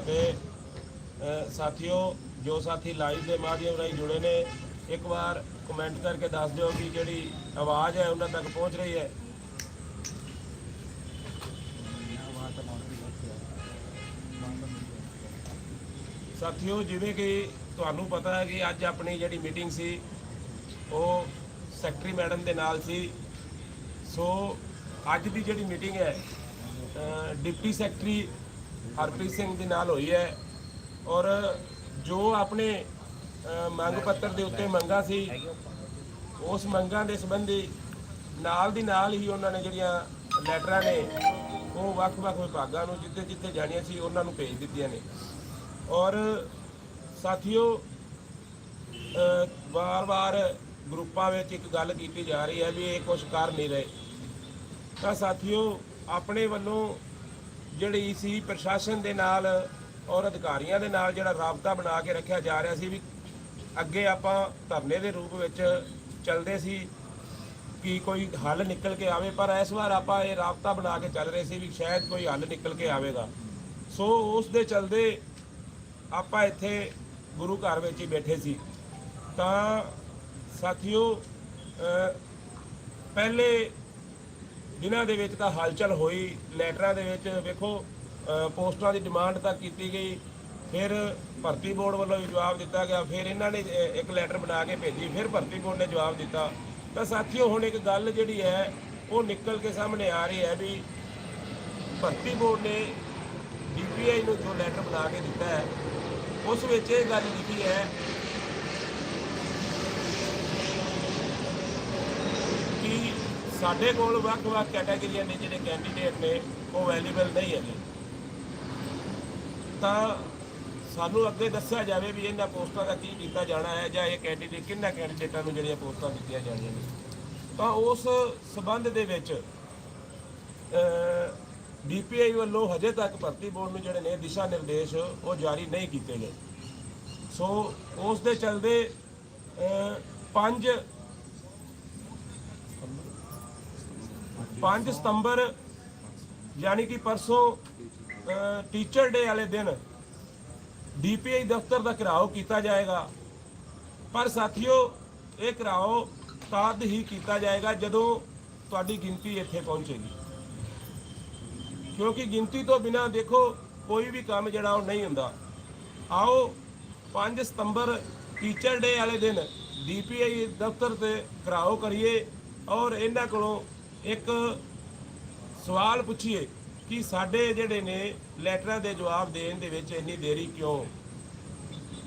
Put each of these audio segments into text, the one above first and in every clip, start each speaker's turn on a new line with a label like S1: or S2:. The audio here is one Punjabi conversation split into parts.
S1: ਫਤਿਹ ਸਾਥੀਓ, ਜੋ ਸਾਥੀ ਲਾਈਵ ਦੇ ਮਾਧਿਅਮ ਰਾਹੀਂ ਜੁੜੇ ਨੇ, ਇੱਕ ਵਾਰ ਕਮੈਂਟ ਕਰਕੇ ਦੱਸ ਦਿਓ ਕਿ ਜਿਹੜੀ ਆਵਾਜ਼ ਹੈ ਉਹਨਾਂ ਤੱਕ ਪਹੁੰਚ ਰਹੀ ਹੈ। ਸਾਥੀਓ, ਜਿਵੇਂ ਕਿ ਤੁਹਾਨੂੰ ਪਤਾ ਹੈ ਕਿ ਅੱਜ ਆਪਣੀ ਜਿਹੜੀ ਮੀਟਿੰਗ ਸੀ, ਉਹ ਸੈਕਟਰੀ ਮੈਡਮ ਦੇ ਨਾਲ ਸੀ। ਸੋ ਅੱਜ ਦੀ ਜਿਹੜੀ ਮੀਟਿੰਗ ਹੈ ਡਿਪਟੀ ਸੈਕਟਰੀ ਹਰਪ੍ਰੀਤ ਸਿੰਘ ਦੇ ਨਾਲ ਹੋਈ ਹੈ ਔਰ ਜੋ ਆਪਣੇ ਮੰਗ ਪੱਤਰ ਦੇ ਉੱਤੇ ਮੰਗਾਂ ਸੀ, ਉਸ ਮੰਗਾਂ ਦੇ ਸੰਬੰਧੀ ਨਾਲ ਦੀ ਨਾਲ ਹੀ ਉਹਨਾਂ ਨੇ ਜਿਹੜੀਆਂ ਲੈਟਰਾਂ ਨੇ, ਉਹ ਵੱਖ-ਵੱਖ ਵਿਭਾਗਾਂ ਨੂੰ ਜਿੱਥੇ ਜਿੱਥੇ ਜਾਣੀਆਂ ਸੀ, ਉਹਨਾਂ ਨੂੰ ਭੇਜ ਦਿੱਤੀਆਂ ਨੇ। ਔਰ ਸਾਥੀਓ ਵਾਰ-ਵਾਰ ਗਰੁੱਪਾਂ ਵਿੱਚ ਇੱਕ ਗੱਲ ਕੀਤੀ ਜਾ ਰਹੀ ਹੈ ਵੀ ਇਹ ਕੁਝ ਕਰ ਨਹੀਂ ਰਹੇ। ਤਾਂ ਸਾਥੀਓ, ਆਪਣੇ ਵੱਲੋਂ ਜਿਹੜੀ ਸੀ ਪ੍ਰਸ਼ਾਸਨ ਦੇ ਨਾਲ ਔਰ ਅਧਿਕਾਰੀਆਂ ਦੇ ਨਾਲ ਜਿਹੜਾ ਰਾਬਤਾ ਬਣਾ ਕੇ ਰੱਖਿਆ ਜਾ ਰਿਹਾ ਸੀ ਵੀ ਅੱਗੇ ਆਪਾਂ ਧਰਨੇ ਦੇ ਰੂਪ ਵਿੱਚ ਚੱਲਦੇ ਸੀ, ਕਿ ਕੋਈ ਹੱਲ ਨਿਕਲ ਕੇ ਆਵੇ, ਪਰ ਇਸ ਵਾਰ ਆਪਾਂ ਇਹ ਰਾਬਤਾ ਬਣਾ ਕੇ ਚੱਲ ਰਹੇ ਸੀ ਵੀ ਸ਼ਾਇਦ ਕੋਈ ਹੱਲ ਨਿਕਲ ਕੇ ਆਵੇਗਾ। ਸੋ ਉਸ ਦੇ ਚਲਦੇ ਆਪਾਂ ਇੱਥੇ ਗੁਰੂ ਘਰ ਵਿੱਚ ਹੀ ਬੈਠੇ ਸੀ। ਤਾਂ ਸਾਥੀਓ ਪਹਿਲੇ ਜਿਨ੍ਹਾਂ ਦੇ ਵਿੱਚ ਤਾਂ ਹਲਚਲ ਹੋਈ ਲੈਟਰਾਂ ਦੇ ਵਿੱਚ ਵੇਖੋ ਅ, ਪੋਸਟਾਂ ਦੀ ਡਿਮਾਂਡ ਤੱਕ ਕੀਤੀ ਗਈ ਫਿਰ ਭਰਤੀ ਬੋਰਡ ਵੱਲੋਂ ਵੀ ਜਵਾਬ ਦਿੱਤਾ ਗਿਆ ਫਿਰ ਇਹਨਾਂ ਨੇ ਇੱਕ ਲੈਟਰ ਬਣਾ ਕੇ ਭੇਜੀ ਫਿਰ ਭਰਤੀ ਬੋਰਡ ਨੇ ਜਵਾਬ ਦਿੱਤਾ। ਤਾਂ ਸਾਥੀਓ ਹੁਣ ਇੱਕ ਗੱਲ ਜਿਹੜੀ ਹੈ ਉਹ ਨਿਕਲ ਕੇ ਸਾਹਮਣੇ ਆ ਰਹੀ ਹੈ ਵੀ ਭਰਤੀ ਬੋਰਡ ਨੇ ਡੀਪੀਆਈ ਨੂੰ ਜੋ ਲੈਟਰ ਬਣਾ ਕੇ ਦਿੱਤਾ ਹੈ ਉਸ ਵਿੱਚ ਇਹ ਗੱਲ ਲਿਖੀ ਹੈ ਕਿ ਸਾਡੇ ਕੋਲ ਵੱਖ-ਵੱਖ ਕੈਟਾਗਰੀਆਂ ਨੇ ਜਿਹੜੇ ਕੈਂਡੀਡੇਟ ਨੇ, ਉਹ ਅਵੇਲੇਬਲ ਨਹੀਂ ਹੈਗੇ। ਤਾਂ ਸਾਨੂੰ ਅੱਗੇ ਦੱਸਿਆ ਜਾਵੇ ਵੀ ਇਹਨਾਂ ਪੋਸਟਾਂ ਦਾ ਕੀ ਕੀਤਾ ਜਾਣਾ ਹੈ ਜਾਂ ਇਹ ਕੈਂਡੀਡੇਟ ਕਿੰਨਾ ਕੈਂਡੀਡੇਟਾਂ ਨੂੰ ਜਿਹੜੀਆਂ ਪੋਸਟਾਂ ਦਿੱਤੀਆਂ ਜਾਣੀਆਂ ਨੇ। ਤਾਂ ਉਸ ਸਬੰਧ ਦੇ ਵਿੱਚ ਡੀਪੀਆਈ ਵੱਲੋਂ ਹਜੇ ਤੱਕ ਭਰਤੀ ਬੋਰਡ ਨੂੰ ਜਿਹੜੇ ਨੇ ਦਿਸ਼ਾ ਨਿਰਦੇਸ਼ ਉਹ ਜਾਰੀ ਨਹੀਂ ਕੀਤੇ ਗਏ। ਸੋ ਉਸ ਦੇ ਚਲਦੇ ਪੰਜ 5 ਸਤੰਬਰ, ਯਾਨੀ ਕਿ ਪਰਸੋਂ ਟੀਚਰ ਡੇ ਵਾਲੇ ਦਿਨ ਡੀਪੀਆਈ ਦਫ਼ਤਰ ਦਾ ਘਿਰਾਓ ਕੀਤਾ ਜਾਏਗਾ। ਪਰ ਸਾਥੀਓ, ਇਹ ਘਿਰਾਓ ਤਦ ਹੀ ਕੀਤਾ ਜਾਏਗਾ ਜਦੋਂ ਤੁਹਾਡੀ ਗਿਣਤੀ ਇੱਥੇ ਪਹੁੰਚੇਗੀ। ਕਿਉਂਕਿ ਗਿਣਤੀ ਤੋਂ ਬਿਨਾ ਦੇਖੋ, ਕੋਈ ਵੀ ਕੰਮ ਜਿਹੜਾ ਉਹ ਨਹੀਂ ਹੁੰਦਾ। ਆਓ 5 ਸਤੰਬਰ ਟੀਚਰ ਡੇ ਵਾਲੇ ਦਿਨ ਡੀਪੀਆਈ ਦਫ਼ਤਰ ਤੇ ਘਿਰਾਓ ਕਰੀਏ ਔਰ ਇਹਨਾਂ ਕੋਲੋਂ ਇੱਕ ਸਵਾਲ ਪੁੱਛੀਏ ਕਿ ਸਾਡੇ ਜਿਹੜੇ ਨੇ ਲੈਟਰਾਂ ਦੇ ਜਵਾਬ ਦੇਣ ਦੇ ਵਿੱਚ ਇੰਨੀ ਦੇਰੀ ਕਿਉਂ?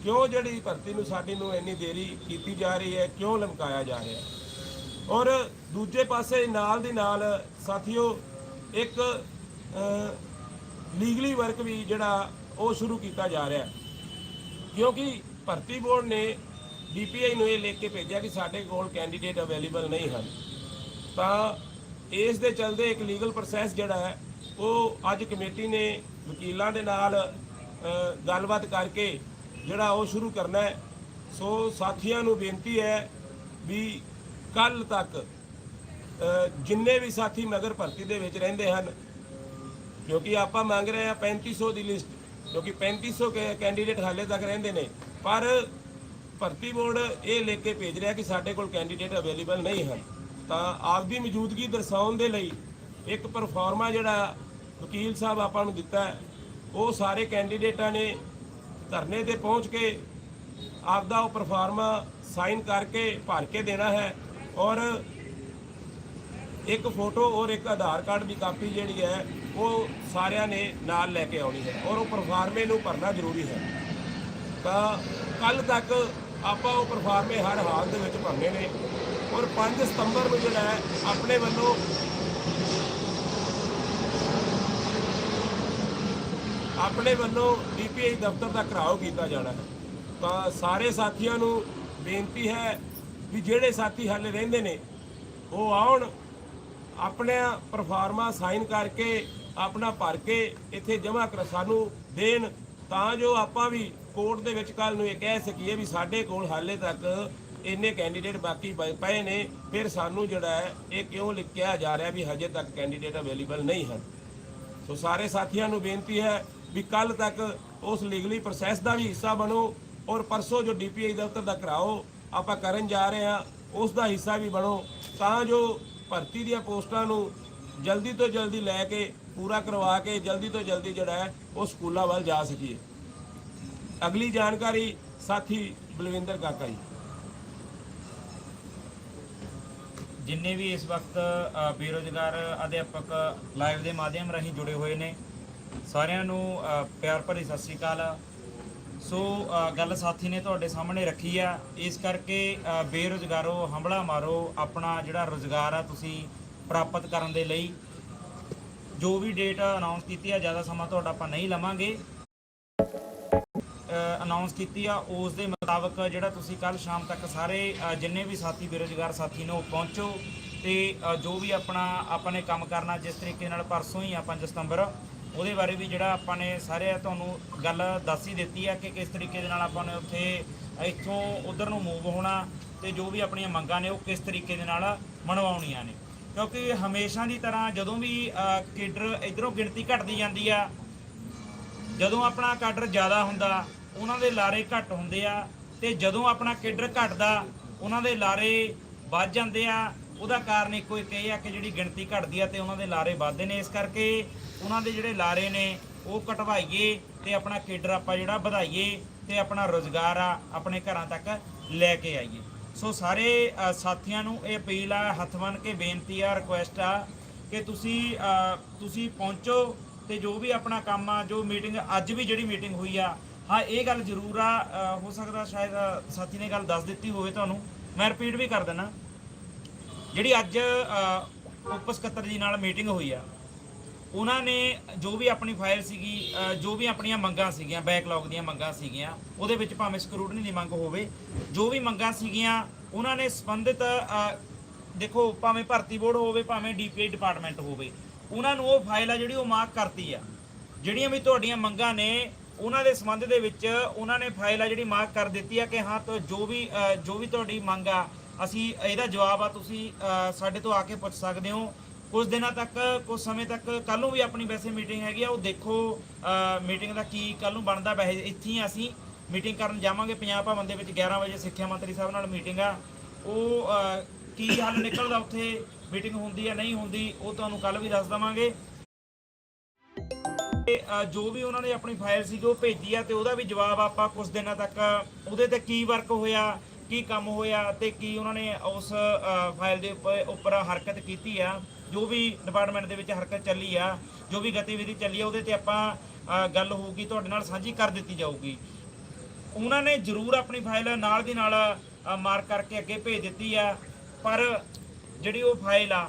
S1: ਕਿਉਂ ਜਿਹੜੀ ਭਰਤੀ ਨੂੰ ਸਾਡੀ ਨੂੰ ਇੰਨੀ ਦੇਰੀ ਕੀਤੀ ਜਾ ਰਹੀ ਹੈ, ਕਿਉਂ ਲਮਕਾਇਆ ਜਾ ਰਿਹਾ ਹੈ? ਔਰ ਦੂਜੇ ਪਾਸੇ ਨਾਲ ਦੀ ਨਾਲ ਸਾਥੀਓ, ਇੱਕ ਲੀਗਲੀ ਵਰਕ ਵੀ ਜਿਹੜਾ ਉਹ ਸ਼ੁਰੂ ਕੀਤਾ ਜਾ ਰਿਹਾ ਕਿਉਂਕਿ ਭਰਤੀ ਬੋਰਡ ਨੇ ਡੀਪੀਆਈ ਨੂੰ ਇਹ ਲਿਖ ਕੇ ਭੇਜਿਆ ਕਿ ਸਾਡੇ ਕੋਲ ਕੈਂਡੀਡੇਟ ਅਵੇਲੇਬਲ ਨਹੀਂ ਹਨ। ਤਾਂ ਇਸ ਦੇ ਚਲਦੇ ਇੱਕ ਲੀਗਲ ਪ੍ਰੋਸੈਸ ਜਿਹੜਾ ਹੈ, ਉਹ ਅੱਜ ਕਮੇਟੀ ਨੇ ਵਕੀਲਾਂ ਦੇ ਨਾਲ ਗੱਲਬਾਤ ਕਰਕੇ ਜਿਹੜਾ ਉਹ ਸ਼ੁਰੂ ਕਰਨਾ ਹੈ। ਸੋ ਸਾਥੀਆਂ ਨੂੰ ਬੇਨਤੀ ਹੈ ਵੀ ਕੱਲ ਤੱਕ ਜਿੰਨੇ ਵੀ ਸਾਥੀ ਨਗਰ ਭਰਤੀ ਦੇ ਵਿੱਚ ਰਹਿੰਦੇ ਹਨ, ਕਿਉਂਕਿ ਆਪਾਂ ਮੰਗ ਰਹੇ ਆ 3500 ਦੀ ਲਿਸਟ, ਕਿਉਂਕਿ 3500 ਕੈ- ਕੈਂਡੀਡੇਟ ਹਾਲੇ ਤੱਕ ਰਹਿੰਦੇ ਨੇ। ਪਰ ਭਰਤੀ ਬੋਰਡ ਇਹ ਲੈ ਕੇ ਭੇਜ ਰਿਹਾ ਕਿ ਸਾਡੇ ਕੋਲ ਕੈਂਡੀਡੇਟ ਅਵੇਲੇਬਲ ਨਹੀਂ ਹਨ। ਤਾਂ ਆਪਦੀ ਮੌਜੂਦਗੀ ਦਰਸਾਉਣ ਦੇ ਲਈ ਇੱਕ ਪਰਫਾਰਮਾ ਜਿਹੜਾ ਵਕੀਲ ਸਾਹਿਬ ਆਪਾਂ ਨੂੰ ਦਿੱਤਾ ਉਹ ਸਾਰੇ ਕੈਂਡੀਡੇਟਾਂ ਨੇ ਧਰਨੇ ਤੇ ਪਹੁੰਚ ਕੇ ਆਪਦਾ ਉਹ ਪਰਫਾਰਮਾ ਸਾਈਨ ਕਰਕੇ ਭਰ ਕੇ ਦੇਣਾ ਹੈ ਔਰ ਇੱਕ ਫੋਟੋ ਔਰ ਇੱਕ ਆਧਾਰ ਕਾਰਡ ਦੀ ਕਾਪੀ ਜਿਹੜੀ ਹੈ, ਉਹ ਸਾਰਿਆਂ ਨੇ ਨਾਲ ਲੈ ਕੇ ਆਉਣੀ ਹੈ ਔਰ ਉਹ ਪਰਫਾਰਮੇ ਨੂੰ ਭਰਨਾ ਜ਼ਰੂਰੀ ਹੈ। ਤਾਂ ਕੱਲ ਤੱਕ ਆਪਾਂ ਉਹ ਪਰਫਾਰਮੇ ਹਰ ਹਾਲ ਦੇ ਵਿੱਚ ਭਰਨੇ ਨੇ। ਔਰ 5 ਸਤੰਬਰ ਨੂੰ ਜਿਹੜਾ ਹੈ, ਆਪਣੇ ਵੱਲੋਂ ਆਪਣੇ ਵੱਲੋਂ ਡੀਪੀਆਈ ਦਫ਼ਤਰ ਦਾ ਘਰਾਓ ਕੀਤਾ ਜਾਣਾ ਹੈ। ਤਾਂ ਸਾਰੇ ਸਾਥੀਆਂ ਨੂੰ ਬੇਨਤੀ ਹੈ ਵੀ ਜਿਹੜੇ ਸਾਥੀ ਹਾਲੇ ਰਹਿੰਦੇ ਨੇ, ਉਹ ਆਉਣ ਆਪਣੇ ਪਰਫਾਰਮਾ ਸਾਈਨ ਕਰਕੇ, ਆਪਣਾ ਭਰ ਕੇ ਇੱਥੇ ਜਮ੍ਹਾਂ ਕਰ ਸਾਨੂੰ ਦੇਣ, ਤਾਂ ਜੋ ਆਪਾਂ ਵੀ ਕੋਰਟ ਦੇ ਵਿੱਚ ਕੱਲ ਨੂੰ ਇਹ ਕਹਿ ਸਕੀਏ ਵੀ ਸਾਡੇ ਕੋਲ ਹਾਲੇ ਤੱਕ ਇੰਨੇ ਕੈਂਡੀਡੇਟ ਬਾਕੀ ਪ- ਪਏ ਨੇ, ਫਿਰ ਸਾਨੂੰ ਜਿਹੜਾ ਹੈ, ਇਹ ਕਿਉਂ ਲਿਖਿਆ ਜਾ ਰਿਹਾ ਵੀ ਹਜੇ ਤੱਕ ਕੈਂਡੀਡੇਟ ਅਵੇਲੇਬਲ ਨਹੀਂ ਹਨ? ਸੋ ਸਾਰੇ ਸਾਥੀਆਂ ਨੂੰ ਬੇਨਤੀ ਹੈ ਵੀ ਕੱਲ ਤੱਕ ਉਸ ਲੀਗਲੀ ਪ੍ਰੋਸੈਸ ਦਾ ਵੀ ਹਿੱਸਾ ਬਣੋ ਔਰ ਪਰਸੋਂ ਜੋ ਡੀਪੀਆਈ ਦਫ਼ਤਰ ਦਾ ਕਰਾਓ, ਆਪਾਂ ਕਰਨ ਜਾ ਰਹੇ ਹਾਂ, ਉਸ ਦਾ ਹਿੱਸਾ ਵੀ ਬਣੋ, ਤਾਂ ਜੋ ਭਰਤੀ ਦੀਆਂ ਪੋਸਟਾਂ ਨੂੰ ਜਲਦੀ ਤੋਂ ਜਲਦੀ ਲੈ ਕੇ, ਪੂਰਾ ਕਰਵਾ ਕੇ, ਜਲਦੀ ਤੋਂ ਜਲਦੀ ਜਿਹੜਾ ਹੈ, ਉਹ ਸਕੂਲਾਂ ਵੱਲ ਜਾ ਸਕੀਏ। ਅਗਲੀ ਜਾਣਕਾਰੀ ਸਾਥੀ ਬਲਵਿੰਦਰ ਕਾਕਾ ਜੀ।
S2: ਜਿੰਨੇ ਵੀ ਇਸ ਵਕਤ ਅ, ਬੇਰੁਜ਼ਗਾਰ ਅਧਿਆਪਕ ਲਾਈਵ ਦੇ ਮਾਧਿਅਮ ਰਾਹੀਂ ਜੁੜੇ ਹੋਏ ਨੇ ਸਾਰਿਆਂ ਨੂੰ ਪਿਆਰ ਭਰੀ ਸਤਿ ਸ੍ਰੀ ਅਕਾਲ। ਸੋ ਗੱਲ ਸਾਥੀ ਨੇ ਤੁਹਾਡੇ ਸਾਹਮਣੇ ਰੱਖੀ ਆ ਇਸ ਕਰਕੇ ਅ, ਬੇਰੁਜ਼ਗਾਰੋ ਹੰਬਲਾ ਮਾਰੋ ਆਪਣਾ ਜਿਹੜਾ ਰੁਜ਼ਗਾਰ ਆ ਤੁਸੀਂ ਪ੍ਰਾਪਤ ਕਰਨ ਦੇ ਲਈ। ਜੋ ਵੀ ਡੇਟ ਅਨਾਉਂਸ ਕੀਤੀ ਆ ਜ਼ਿਆਦਾ ਸਮਾਂ ਤੁਹਾਡਾ ਆਪਾਂ ਨਹੀਂ ਲਵਾਂਗੇ। ਅਨਾਉਂਸ ਕੀਤੀ ਆ ਉਸ ਦੇ ਮੁਤਾਬਕ ਜਿਹੜਾ ਤੁਸੀਂ ਕੱਲ ਸ਼ਾਮ ਤੱਕ ਸਾਰੇ ਜਿੰਨੇ ਵੀ ਸਾਥੀ, ਬੇਰੁਜ਼ਗਾਰ ਸਾਥੀ ਨੇ ਉਹ ਪਹੁੰਚੋ ਤੇ ਜੋ ਵੀ ਆਪਣਾ, ਆਪਾਂ ਨੇ ਕੰਮ ਕਰਨਾ ਜਿਸ ਤਰੀਕੇ ਨਾਲ ਪਰਸੋਂ ਹੀ ਆ 5 ਸਤੰਬਰ ਉਹਦੇ ਬਾਰੇ ਵੀ ਜਿਹੜਾ ਆਪਾਂ ਨੇ ਸਾਰੇ ਤੁਹਾਨੂੰ ਗੱਲ ਦੱਸ ਹੀ ਦਿੱਤੀ ਆ ਕਿ ਕਿਸ ਤਰੀਕੇ ਦੇ ਨਾਲ ਆਪਾਂ ਨੇ ਉੱਥੇ ਇੱਥੋਂ ਉਧਰ ਨੂੰ ਮੂਵ ਹੋਣਾ ਤੇ ਜੋ ਵੀ ਆਪਣੀਆਂ ਮੰਗਾਂ ਨੇ ਉਹ ਕਿਸ ਤਰੀਕੇ ਦੇ ਨਾਲ ਮਨਵਾਉਣੀਆਂ ਨੇ। ਕਿਉਂਕਿ ਹਮੇਸ਼ਾ ਦੀ ਤਰ੍ਹਾਂ ਜਦੋਂ ਵੀ ਕੇਡਰ ਇਧਰੋਂ ਗਿਣਤੀ ਘਟਦੀ ਜਾਂਦੀ ਆ, ਜਦੋਂ ਆਪਣਾ ਕਾਡਰ ਜ਼ਿਆਦਾ ਹੁੰਦਾ ਉਹਨਾਂ ਦੇ ਲਾਰੇ ਘੱਟ ਹੁੰਦੇ ਆ ਤੇ ਜਦੋਂ ਆਪਣਾ ਕੇਡਰ ਘਟਦਾ, ਉਹਨਾਂ ਦੇ ਲਾਰੇ ਵੱਧ ਜਾਂਦੇ ਆ। ਉਹਦਾ ਕਾਰਨ ਇੱਕੋ ਇੱਕ ਇਹ ਆ ਕਿ ਜਿਹੜੀ ਗਿਣਤੀ ਘਟਦੀ ਆ ਤੇ ਉਹਨਾਂ ਦੇ ਲਾਰੇ ਵੱਧਦੇ ਨੇ। ਇਸ ਕਰਕੇ ਉਹਨਾਂ ਦੇ ਜਿਹੜੇ ਲਾਰੇ ਨੇ, ਉਹ ਘਟਵਾਈਏ ਤੇ ਆਪਣਾ ਕੇਡਰ ਆਪਾਂ ਜਿਹੜਾ ਵਧਾਈਏ ਤੇ ਆਪਣਾ ਰੋਜ਼ਗਾਰ ਆ ਆਪਣੇ ਘਰਾਂ ਤੱਕ ਲੈ ਕੇ ਆਈਏ। ਸੋ ਸਾਰੇ ਸਾਥੀਆਂ ਨੂੰ ਇਹ ਅਪੀਲ ਆ, ਹੱਥ ਬੰਨ੍ਹ ਕੇ ਬੇਨਤੀ ਆ, ਰਿਕੁਐਸਟ ਆ ਕਿ ਤੁਸੀਂ ਤੁਸੀਂ ਪਹੁੰਚੋ ਤੇ ਜੋ ਵੀ ਆਪਣਾ ਕੰਮ ਆ, ਜੋ ਮੀਟਿੰਗ, ਅੱਜ ਵੀ ਜਿਹੜੀ ਮੀਟਿੰਗ ਹੋਈ ਆ ਹਾਂ ਇਹ ਗੱਲ ਜ਼ਰੂਰ ਆ ਅ, ਹੋ ਸਕਦਾ ਸ਼ਾਇਦ ਸਾਥੀ ਨੇ ਗੱਲ ਦੱਸ ਦਿੱਤੀ ਹੋਵੇ ਤੁਹਾਨੂੰ। ਮੈਂ ਰਿਪੀਟ ਵੀ ਕਰ ਦਿੰਦਾ। ਜਿਹੜੀ ਅੱਜ ਅ, ਉਪ ਸਕੱਤਰ ਜੀ ਨਾਲ ਮੀਟਿੰਗ ਹੋਈ ਆ ਉਹਨਾਂ ਨੇ ਜੋ ਵੀ ਆਪਣੀ ਫਾਈਲ ਸੀਗੀ ਅ, ਜੋ ਵੀ ਆਪਣੀਆਂ ਮੰਗਾਂ ਸੀਗੀਆਂ ਬੈਕਲੌਗ ਦੀਆਂ ਮੰਗਾਂ ਸੀਗੀਆਂ ਉਹਦੇ ਵਿੱਚ ਭਾਵੇਂ ਸਕਰੂਟਨੀ ਦੀ ਮੰਗ ਹੋਵੇ ਜੋ ਵੀ ਮੰਗਾਂ ਸੀਗੀਆਂ ਉਹਨਾਂ ਨੇ ਸੰਬੰਧਿਤ ਅ, ਦੇਖੋ ਭਾਵੇਂ ਭਰਤੀ ਬੋਰਡ ਹੋਵੇ ਭਾਵੇਂ ਡੀਪੀਆਈ ਡਿਪਾਰਟਮੈਂਟ ਹੋਵੇ ਉਹਨਾਂ ਨੂੰ ਉਹ ਫਾਈਲ ਆ ਜਿਹੜੀ ਉਹ ਮਾਰਕ ਕਰਤੀ ਆ। ਜਿਹੜੀਆਂ ਵੀ ਤੁਹਾਡੀਆਂ ਮੰਗਾਂ ਨੇ ਉਹਨਾਂ ਦੇ ਸੰਬੰਧ ਦੇ ਵਿੱਚ ਉਹਨਾਂ ਨੇ ਫਾਈਲ ਆ ਜਿਹੜੀ ਮਾਰਕ ਕਰ ਦਿੱਤੀ ਆ ਕਿ ਹਾਂ, ਤਾਂ ਜੋ ਵੀ ਜੋ ਵੀ ਤੁਹਾਡੀ ਮੰਗ ਆ, ਅਸੀਂ ਇਹਦਾ ਜਵਾਬ ਆ ਤੁਸੀਂ ਸਾਡੇ ਤੋਂ ਆ ਕੇ ਪੁੱਛ ਸਕਦੇ ਹੋ। ਕੁਝ ਦਿਨਾਂ ਤੱਕ, ਕੁਝ ਸਮੇਂ ਤੱਕ ਕੱਲ ਨੂੰ ਵੀ ਆਪਣੀ ਵੈਸੇ ਮੀਟਿੰਗ ਹੈਗੀ ਆ, ਉਹ ਦੇਖੋ ਮੀਟਿੰਗ ਦਾ ਕੀ ਕੱਲ ਨੂੰ ਬਣਦਾ ਵੈਸੇ ਇੱਥੇ ਹੀ ਅਸੀਂ। ਮੀਟਿੰਗ ਕਰਨ ਜਾਵਾਂਗੇ ਪੰਜਾਬ ਭਵਨ ਦੇ ਵਿੱਚ 11 ਵਜੇ ਸਿੱਖਿਆ ਮੰਤਰੀ ਸਾਹਿਬ ਨਾਲ ਮੀਟਿੰਗ ਆ। ਉਹ ਕੀ ਹੱਲ ਨਿਕਲਦਾ ਉੱਥੇ? ਮੀਟਿੰਗ ਹੁੰਦੀ ਆ, ਨਹੀਂ ਹੁੰਦੀ, ਉਹ ਤੁਹਾਨੂੰ ਕੱਲ ਵੀ ਦੱਸ ਦਵਾਂਗੇ। ਤੇ ਜੋ ਵੀ ਉਹਨਾਂ ਨੇ ਆਪਣੀ ਫਾਈਲ ਸੀ ਉਹ ਭੇਜੀ ਆ ਤੇ ਉਹਦਾ ਵੀ ਜਵਾਬ ਆਪਾਂ ਕੁਝ ਦਿਨਾਂ ਤੱਕ ਉਹਦੇ ਤੇ ਕੀ ਵਰਕ ਹੋਇਆ ਕੀ ਕੰਮ ਹੋਇਆ ਤੇ ਕੀ ਉਹਨਾਂ ਨੇ ਉਸ ਫਾਈਲ ਦੇ ਉੱਪ- ਉੱਪਰ ਹਰਕਤ ਕੀਤੀ ਆ। ਜੋ ਵੀ ਡਿਪਾਰਟਮੈਂਟ ਦੇ ਵਿੱਚ ਹਰਕਤ ਚੱਲੀ ਆ ਜੋ ਵੀ ਗਤੀਵਿਧੀ ਚੱਲੀ ਆ ਉਹਦੇ ਤੇ ਆਪਾਂ ਗੱਲ ਹੋਊਗੀ ਤੁਹਾਡੇ ਨਾਲ ਸਾਂਝੀ ਕਰ ਦਿੱਤੀ ਜਾਊਗੀ। ਉਹਨਾਂ ਨੇ ਜ਼ਰੂਰ ਆਪਣੀ ਫਾਈਲ ਨਾਲ ਦੀ ਨਾਲ ਮਾਰਕ ਕਰਕੇ ਅੱਗੇ ਭੇਜ ਦਿੱਤੀ ਆ ਪਰ ਜਿਹੜੀ ਉਹ ਫਾਈਲ ਆ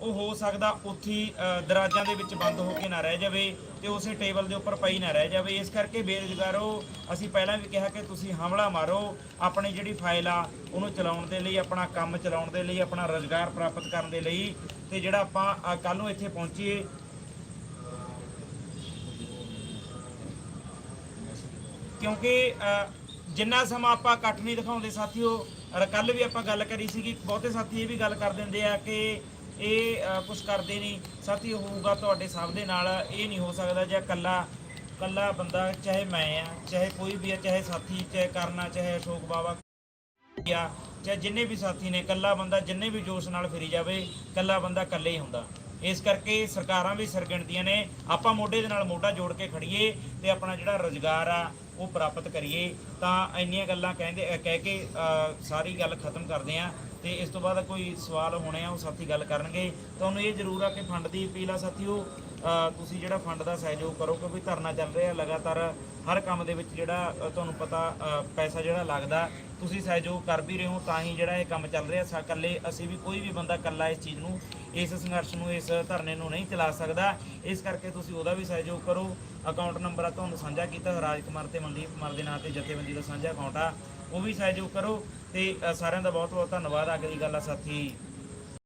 S2: ਉਹ ਹੋ ਸਕਦਾ ਉੱਥੇ ਹੀ, ਦਰਾਜਾਂ ਦੇ ਵਿੱਚ ਬੰਦ ਹੋ ਕੇ ਨਾ ਰਹਿ ਜਾਵੇ। ਤੇ ਉਸੇ ਟੇਬਲ ਦੇ ਉੱਪਰ ਪਈ ਨਾ ਰਹਿ ਜਾਵੇ। ਇਸ ਕਰਕੇ ਬੇਰੁਜ਼ਗਾਰੋ ਅਸੀਂ ਪਹਿਲਾਂ ਵੀ ਕਿਹਾ ਕਿ ਤੁਸੀਂ ਹਮਲਾ ਮਾਰੋ। ਆਪਣੀ ਜਿਹੜੀ ਫਾਈਲ ਆ ਉਹਨੂੰ ਚਲਾਉਣ ਦੇ ਲਈ ਆਪਣਾ ਕੰਮ ਚਲਾਉਣ ਦੇ ਲਈ ਆਪਣਾ ਰੋਜ਼ਗਾਰ ਪ੍ਰਾਪਤ ਕਰਨ ਦੇ ਲਈ। ਤੇ ਜਿਹੜਾ ਆਪਾਂ ਕੱਲ ਨੂੰ ਇੱਥੇ ਪਹੁੰਚੀਏ। ਕਿਉਂਕਿ ਅ, ਜਿੰਨਾ ਸਮਾਂ ਆਪਾਂ ਇਕੱਠ ਨਹੀਂ ਦਿਖਾਉਂਦੇ ਸਾਥੀਓ ਕੱਲ ਵੀ ਆਪਾਂ ਗੱਲ ਕਰੀ ਸੀਗੀ ਬਹੁਤੇ ਸਾਥੀ ਇਹ ਵੀ ਗੱਲ ਕਰ ਦਿੰਦੇ ਆ ਕਿ ਇਹ ਕੁਝ ਕਰਦੇ ਨਹੀਂ। ਸਾਥੀ ਹੋਊਗਾ ਤੁਹਾਡੇ ਸਭ ਦੇ ਨਾਲ। ਇਹ ਨਹੀਂ ਹੋ ਸਕਦਾ ਜੇ ਇਕੱਲਾ ਇਕੱਲਾ ਬੰਦਾ, ਚਾਹੇ ਮੈਂ ਆ, ਚਾਹੇ ਕੋਈ ਵੀ ਆ, ਚਾਹੇ ਸਾਥੀ, ਚਾਹੇ ਕਰਨਾ, ਚਾਹੇ ਅਸ਼ੋਕ ਬਾਵਾ ਆ, ਚਾਹੇ ਜਿੰਨੇ ਵੀ ਸਾਥੀ ਨੇ, ਇਕੱਲਾ ਬੰਦਾ ਜਿੰਨੇ ਵੀ ਜੋਸ਼ ਨਾਲ ਫਿਰੀ ਜਾਵੇ, ਇਕੱਲਾ ਬੰਦਾ ਇਕੱਲੇ ਹੀ ਹੁੰਦਾ। ਇਸ ਕਰਕੇ ਸਰਕਾਰਾਂ ਵੀ ਸਰਗਣਦੀਆਂ ਨੇ। ਆਪਾਂ ਮੋਢੇ ਦੇ ਨਾਲ ਮੋਢਾ ਜੋੜ ਕੇ ਖੜੀਏ ਤੇ ਆਪਣਾ ਜਿਹੜਾ ਰੋਜ਼ਗਾਰ ਆ ਉਹ ਪ੍ਰਾਪਤ ਕਰੀਏ। ਤਾਂ ਇੰਨੀਆਂ ਗੱਲਾਂ ਕਹਿੰਦੇ ਕਹਿ ਕੇ ਸਾਰੀ ਗੱਲ ਖਤਮ ਕਰਦੇ ਆ ਤੇ ਇਸ ਤੋਂ ਬਾਅਦ ਕੋਈ ਸਵਾਲ ਹੋਣੇ ਆ ਉਹ ਸਾਥੀ ਗੱਲ ਕਰਨਗੇ। ਤੁਹਾਨੂੰ ਇਹ ਜ਼ਰੂਰ ਆ ਕਿ ਫੰਡ ਦੀ ਅਪੀਲ ਆ ਸਾਥੀਓ। ਅ, ਤੁਸੀਂ ਜਿਹੜਾ ਫੰਡ ਦਾ ਸਹਿਯੋਗ ਕਰੋ ਕਿਉਂਕਿ ਧਰਨਾ ਚੱਲ ਰਿਹਾ ਲਗਾਤਾਰ। ਹਰ ਕੰਮ ਦੇ ਵਿੱਚ ਜਿਹੜਾ ਤੁਹਾਨੂੰ ਪਤਾ ਪੈਸਾ ਜਿਹੜਾ ਲੱਗਦਾ ਤੁਸੀਂ ਸਹਿਯੋਗ ਕਰ ਵੀ ਰਹੇ ਹੋ ਤਾਂ ਹੀ ਜਿਹੜਾ ਇਹ ਕੰਮ ਚੱਲ ਰਿਹਾ। ਸਾ ਇਕੱਲੇ ਅਸੀਂ ਵੀ ਕੋਈ ਵੀ ਬੰਦਾ ਇਕੱਲਾ ਇਸ ਚੀਜ਼ ਨੂੰ ਇਸ ਸੰਘਰਸ਼ ਨੂੰ, ਇਸ ਧਰਨੇ ਨੂੰ ਨਹੀਂ ਚਲਾ ਸਕਦਾ। ਇਸ ਕਰਕੇ ਤੁਸੀਂ ਉਹਦਾ ਵੀ ਸਹਿਯੋਗ ਕਰੋ। ਅਕਾਊਂਟ ਨੰਬਰ ਆ ਤੁਹਾਨੂੰ ਸਾਂਝਾ ਕੀਤਾ ਰਾਜ ਕੁਮਾਰ ਤੇ ਮਨਦੀਪ ਕੁਮਾਰ ਦੇ ਨਾਂ ਤੇ ਜਥੇਬੰਦੀ ਦਾ ਸਾਂਝਾ ਅਕਾਊਂਟ ਆ। ਉਹ ਵੀ ਸਹਿਯੋਗ ਕਰੋ ਤੇ ਸਾਰਿਆਂ ਦਾ ਬਹੁਤ ਬਹੁਤ ਧੰਨਵਾਦ ਅਗਲੀ ਗੱਲ ਆ ਸਾਥੀ।